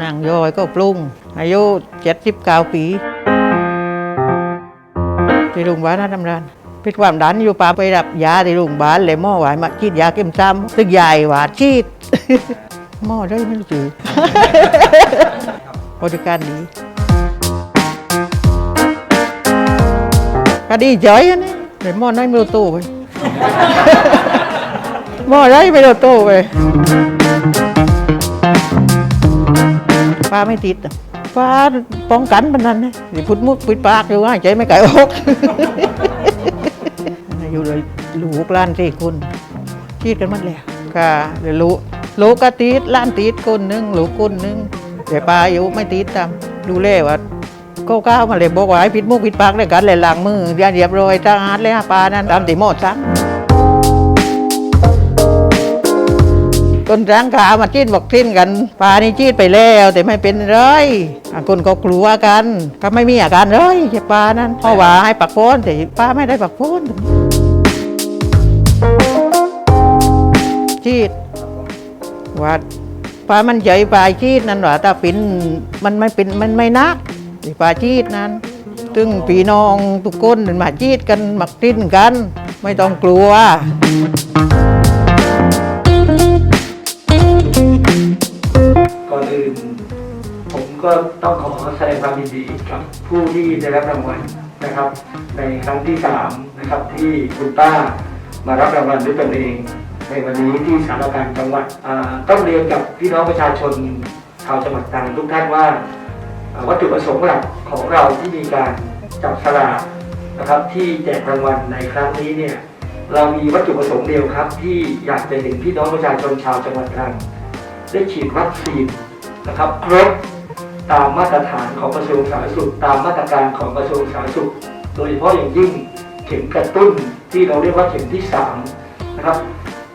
นางยอยก็ปรุงอายุเจ็ดสิบเก้าปี ที่โรงพยาบาลนาทำรานพิดความดันอยู่ป่าไปรับยาที่โรงพยาบาลเลยหม้อหวายมาฉีดยาเข้มซ้ำตึกใหญ่หวาดชีดหม้อได้ไม่รู้จือบริการดีก็ดีใจอันนี้แต่หม้อน้ไม่รู้ตู้ไปหม้อได้ไม่รู้ตู้ไป ป้าไม่ติดอะป้าป้องกันมันนั่นนะสิพุดมุกปิดปากอยู่ว่าใจไม่ไก่อกอยู่เลยลูกหล้านสี่คนชีดกันหมดแล้วค่ะเดี๋ยวลูกลูกก็ติดหล้านติดคนหนึงลูกคนหนึงแต่ป้าอยู่ไม่ติดตามดูแลว่าก้าวๆมาเลยบอกว่าให้ปิดมุกปิดปากเลยกันเลยล้างมืออย่าเรียบร้อยสะอาดเลยฮะปลานั้นตามติหมดสั่ง คนร้างขามาจีดบอกทิ้นกันปลานี่จีดไปแล้วแต่ไม่เป็นไรอะคนก็กลัวกันก็ไม่มีอาการเลยใช่ปลานั้นเพราะว่าให้ปักโพนแต่ปลาไม่ได้ปักโพนชีดว่าปลามันใหญ่ปลาชีดนั่นหว่าถ้าป็นมันไม่เป็นมันไม่นักไอ้ปลาชีดนั้นตึงพี่น้องทุกคนมาชีดกันหมักทิ้นกัน ไม่ต้องกลัว ก็ต้องขอแสดงความยินดีกับผู้ที่ได้รับรางวัลนะครับ ในครั้งที่สามนะครับที่คุณป้ามารับรางวัลด้วยตนเอง ในวันนี้ที่สารกลารจังหวัดต้องเรียนกับพี่น้องประชาชนชาวจังหวัดตรังทุกท่านว่าอ่า วัตถุประสงค์หลักของเราที่มีการจับสลากนะครับที่แจกรางวัลในครั้งนี้เนี่ยเรามีวัตถุประสงค์เดียวครับ ที่อยากจะเห็นพี่น้องประชาชนชาวจังหวัดตรังได้ฉีดวัคซีนนะครับครบ ตามมาตรฐานของกระทรวงสาธารณสุข ตามมาตรการของกระทรวงสาธารณสุข โดยเฉพาะอย่างยิ่งเข็มกระตุ้นที่เราเรียกว่าเข็มที่สามนะครับ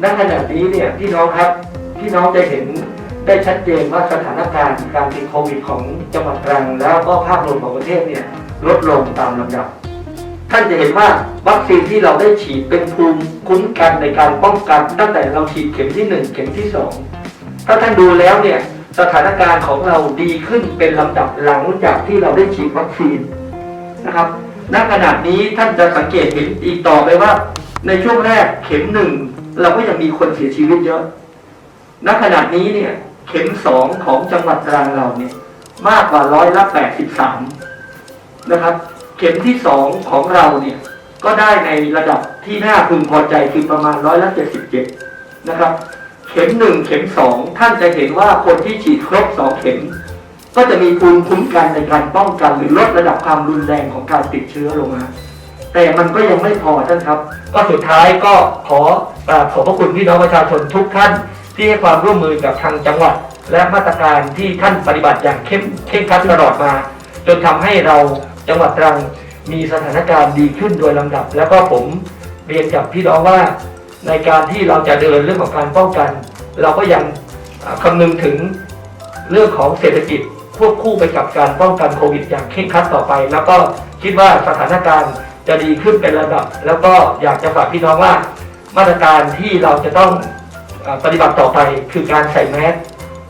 ณขณะนี้เนี่ยพี่น้องครับพี่น้องจะเห็นได้ชัดเจนว่าสถานการณ์การติดโควิดของจังหวัดตรังแล้วก็ภาพรวมของประเทศเนี่ยลดลงตามลำดับ ท่านจะเห็นว่าวัคซีนที่เราได้ฉีดเป็นภูมิคุ้มกันในการป้องกัน ตั้งแต่เราฉีดเข็มที่หนึ่งเข็มที่สองถ้าท่านดูแล้วเนี่ย สถานการณ์ของเราดีขึ้นเป็นลำดับหลังจากที่เราได้ฉีดวัคซีนนะครับณขณะนี้ท่านจะสังเกตเห็นอีกต่อไปว่า ในช่วงแรกเข็มหนึ่งเราก็ยังมีคนเสียชีวิตเยอะณขณะนี้เนี่ยเข็มสองของจังหวัดตรังเราเนี่ยมากกว่าร้อยละแปดสิบสามนะครับ เข็มที่สองของเราเนี่ยก็ได้ในระดับที่น่าพึงพอใจคือประมาณร้อยละเจ็ดสิบเจ็ดนะครับ เข็มหนึ่งเข็มสองท่านจะเห็นว่าคนที่ฉีดครบสองเข็ม ก็จะมีภูมิคุ้มกันในการป้องกันหรือลดระดับความรุนแรงของการติดเชื้อลงมาแต่มันก็ยังไม่พอท่านครับ ก็สุดท้ายก็ขอขอบพระคุณพี่น้องประชาชนทุกท่าน ที่ให้ความร่วมมือกับทางจังหวัด และมาตรการที่ท่านปฏิบัติอย่างเข้มเข้มขัดตลอดมา จนทำให้เราจังหวัดตรังมีสถานการณ์ดีขึ้นโดยลำดับ แล้วก็ผมเรียนกับพี่น้องว่า ในการที่เราจะเดินเรื่องของการป้องกัน เราก็ยังอ่าคำนึงถึงเรื่องของเศรษฐกิจควบคู่ไปกับการป้องกันโควิด อย่างเคร่งครัดต่อไป แล้วก็คิดว่าสถานการณ์จะดีขึ้นเป็นระดับ แล้วก็อยากจะฝากพี่น้องว่า มาตรการที่เราจะต้องปฏิบัติต่อไปคือการใส่แมส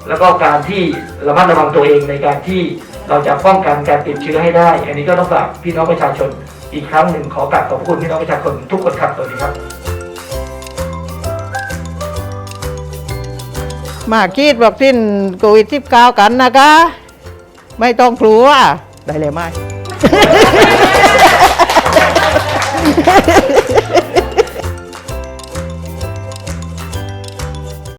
แล้วก็การที่ระมัดระวังตัวเองในการที่เราจะป้องกันการติดเชื้อให้ได้ อันนี้ก็ต้องฝากพี่น้องประชาชนอีกครั้งหนึ่งขอกราบขอบคุณพี่น้องประชาชนทุกคนครับสวัสดีครับ มาคีดวัคซีนโควิด19กันนะคะ ไม่ต้องกลัวได้เลยไหม